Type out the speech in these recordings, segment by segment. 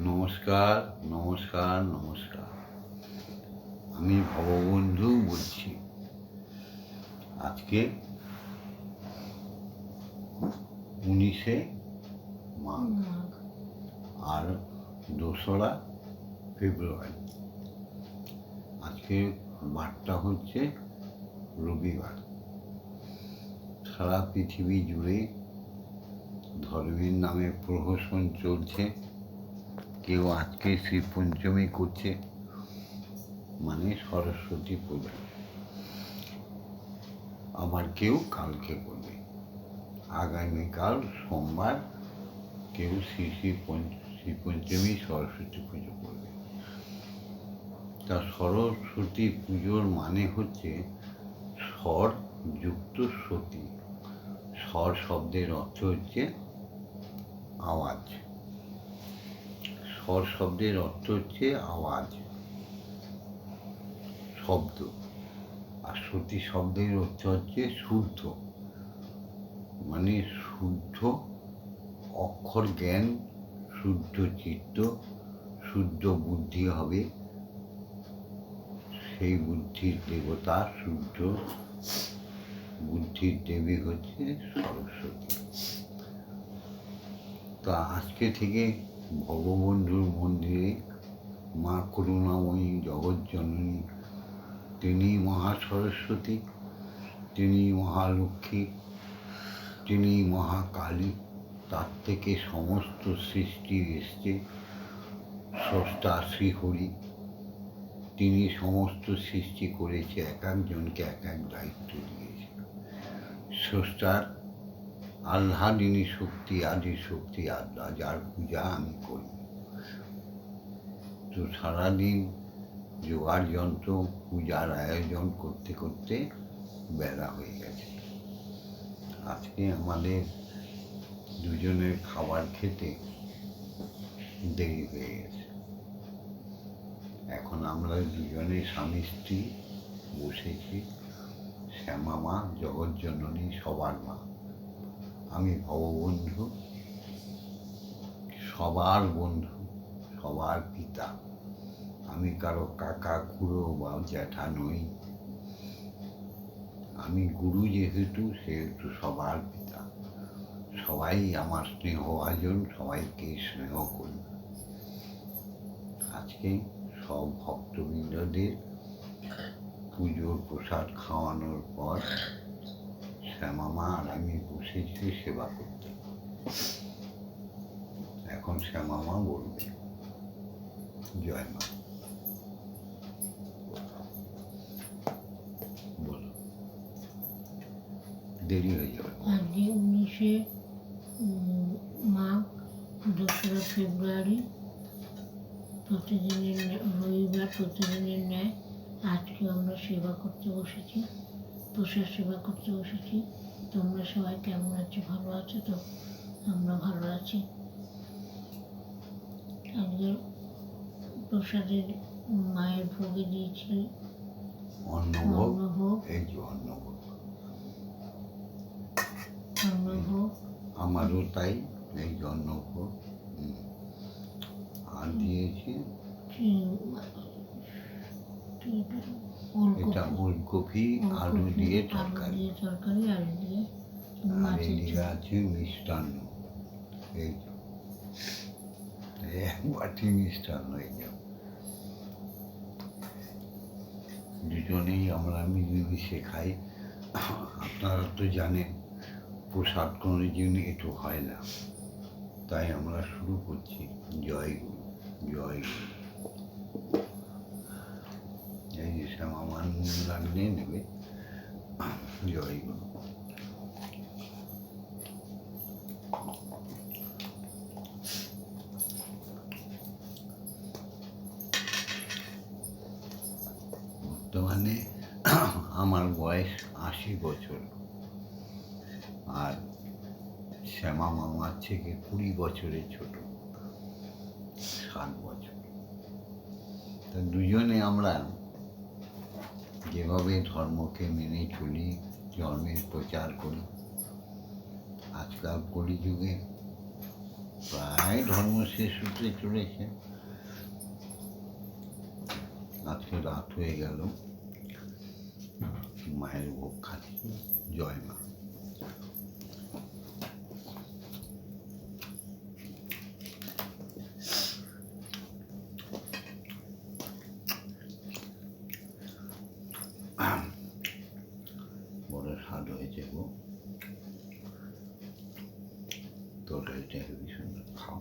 নমস্কার নমস্কার নমস্কার। আমি ভববন্ধু বলছি। আজকে উনিশে মাঘ আর দোসরা ফেব্রুয়ারি। আজকে বারটা হচ্ছে রবিবার। সারা পৃথিবী জুড়ে ধর্মের নামে প্রহসন চলছে। কেউ আজকে শ্রী পঞ্চমী করছে মানে সরস্বতী পূজা। আবার কেউ কালকে করবে। আগামীকাল সোমবার কেউ শ্রী শ্রী পঞ্চ- শ্রী পঞ্চমী সরস্বতী পুজো করবে। তা সরস্বতী পুজোর মানে হচ্ছে স্বর যুক্ত সতী। স্বর শব্দের অর্থ হচ্ছে আওয়াজ। স্বর শব্দের অর্থ হচ্ছে আওয়াজ। শব্দ। আর সতী শব্দের অর্থ হচ্ছে শুদ্ধ। মানে শুদ্ধ অক্ষর জ্ঞান, শুদ্ধ চিত্ত, শুদ্ধ বুদ্ধি হবে। সেই বুদ্ধির দেবতা শুদ্ধ। বুদ্ধির দেবী হচ্ছে সরস্বতী। তো আজকে থেকে ভগবন্ধুর মন্দিরে মা করুণাময়ী জগৎজননী তিনি মহা সরস্বতী তিনি মহালক্ষ্মী, তিনি মহাকালী। তার থেকে সমস্ত সৃষ্টি এসছে স্রষ্টা শ্রীহরি। তিনি সমস্ত সৃষ্টি করেছে এক একজনকে এক এক দায়িত্ব দিয়েছে। স্রষ্টার আহ্লাদিনী শক্তি, আদি শক্তি আল্লাহ যার পূজা আমি করি। তো সারাদিন জোগাড় যন্ত্র, পূজার আয়োজন করতে করতে বেলা হয়ে গেছে। আজকে আমাদের দুজনের খাবার খেতে দেরি হয়ে গেছে। এখন আমরা দুজনে স্বামী, স্ত্রী, বসেছি শ্যামা মা জগৎজননী সবার মা। আমি ভববন্ধু সবার বন্ধু, সবার পিতা। আমি কারও কাকা, খুড়ো বা জ্যাঠা নই। আমি গুরু যেহেতু, সেহেতু সবার পিতা। সবাই আমার স্নেহ আয়োজন সবাইকে স্নেহ করি। আজকে সব ভক্তবৃন্দদের পুজোর প্রসাদ খাওয়ানোর পর শ্যামামা আর আমি বসেছি সেবা করতে। এখন শ্যামামা বলবে, জয় মা। বলো। দেরি হয়ে যাবে। আজকে উনিশে মাঘ, দোসরা ফেব্রুয়ারি, প্রতিদিনের রবিবার প্রতিদিনের ন্যায় আজকে আমরা সেবা করতে বসেছি। প্রসাদ সেবা করতে বসেছি। তোমরা সবাই কেমন আছো? ভালো আছো তো? আমরা ভালো আছি। আজকে প্রসাদের মায়ের ভোগে দিয়েছি অন্নভোগ? অন্নভোগ। আমারও তাই এই অন্নভোগ। আর দিয়েছি? এটা? এটা ওলকপি আলু দিয়ে তরকারি। তরকারি আলু দিয়ে আর এদিকে আছে মিষ্টান্ন। এই এক বাটি মিষ্টান্ন এই। দুজনেই আমরা মিলেমিশে খাই। আপনারা তো জানেন প্রসাদ কোনো দিন একটু হয় না। তাই আমরা শুরু করছি। জয় গুরু জয় গুরু যে শ্যামা মান লাগলে নেবে। জয়। বর্তমানে আমার বয়স আশি বছর। আর শ্যামা মামার থেকে কুড়ি বছরের ছোট। সাত বছর। তা দুজনে আমরা যেভাবে ধর্মকে মেনে চলি, ধর্মের প্রচার করি, আজকাল কলিযুগে প্রায় ধর্ম শেষ হতে চলেছে। আজকে রাত হয়ে গেল। মায়ের ভোগ খাচ্ছি। জয় মা বড় স্বাদ হয়েছে গো তরকারিটা হেবি সুন্দর খাও।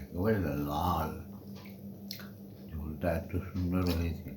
একেবারে লাল। ঝোলটা এত সুন্দর হয়েছে।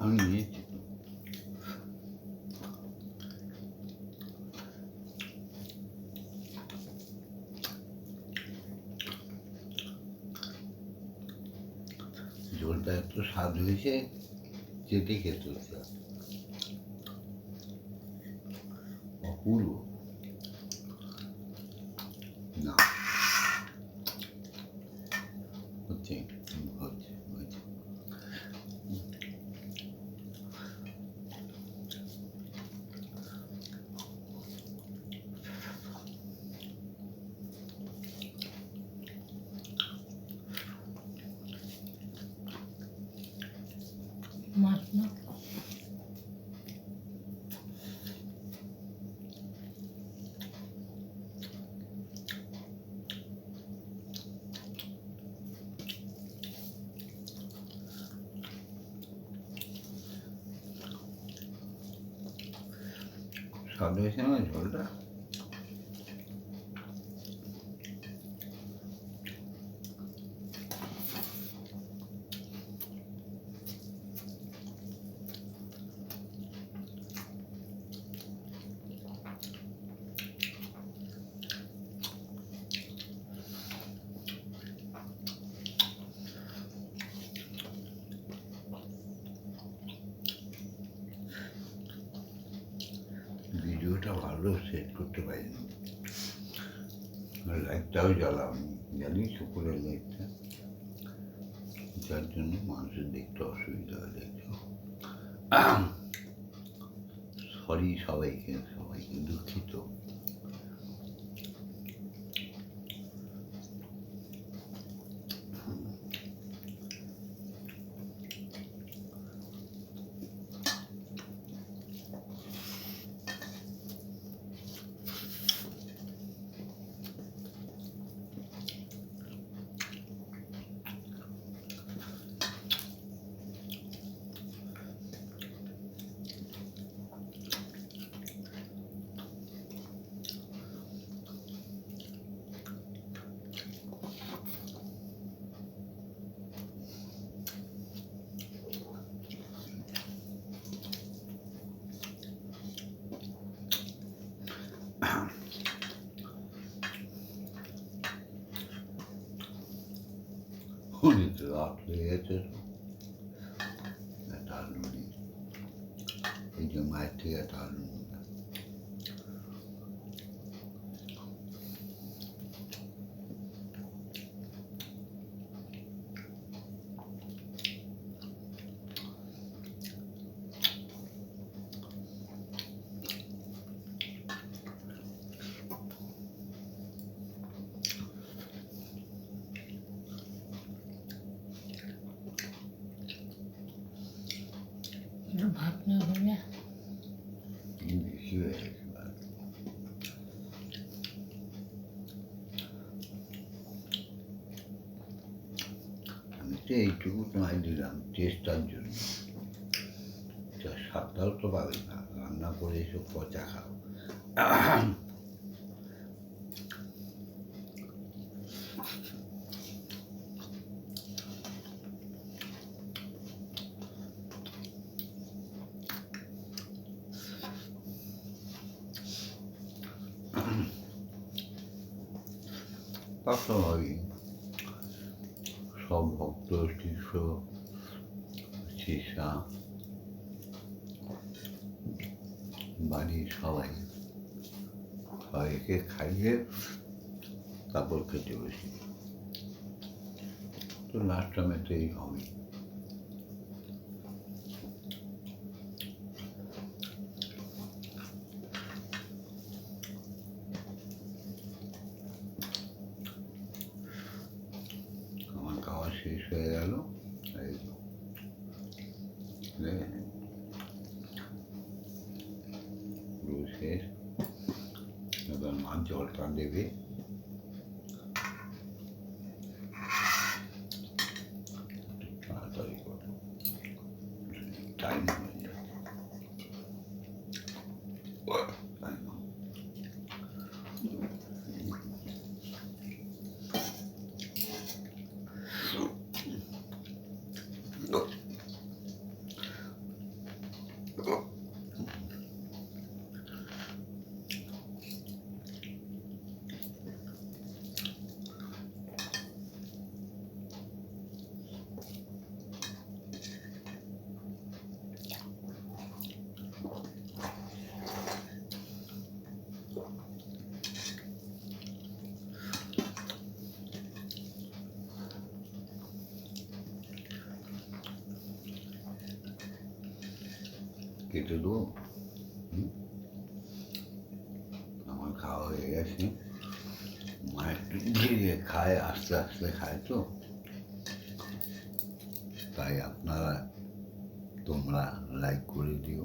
আমি নিয়েছি ঝোলটা এত স্বাদ হয়েছে চেটে খেতে হচ্ছে। অপূর্ব। না। হচ্ছে হচ্ছে হচ্ছে মাছ না স্বাদ হয়েছে না ঝোলটা ভালো সেট করতে পারিনি লাইটটাও জ্বালাম জ্বালি শুকুরের লাইটটা যার জন্য মানুষের দেখতে অসুবিধা হয়ে যাচ্ছে সরি সবাইকে সবাইকে দুঃখিত। অনেক রাত হয়ে গেছে তো একটা আলু নেই এই যে মায়ের থেকে একটা আলু নিলাম একটু ভাত না হলে বেশি হয়ে গেছে ভাত। তো এইটুকু তোমায় দিলাম, টেস্টার জন্য। স্বাদটাও তো পাবে না, রান্না করে এসব পচা খাও। পাশাপাশি সব শিষ্য শিষ্যা বাড়ির সবাই সবাইকে খাইয়ে তারপর খেতে বসি তো লাস্ট টাইমে তো এই হবে আমার খাওয়া শেষ হয়ে গেল এই তো। বুঝলে? পুরো শেষ এবার মা জলটা দেবে একটু তাড়াতাড়ি করো টাইম হয়ে যাচ্ছে টাইম কেটে দেবো আমার খাওয়া হয়ে গেছে। মা একটু ধীরে খায়, আস্তে আস্তে খায় তো। তাই আপনারা তোমরা লাইক করে দিও।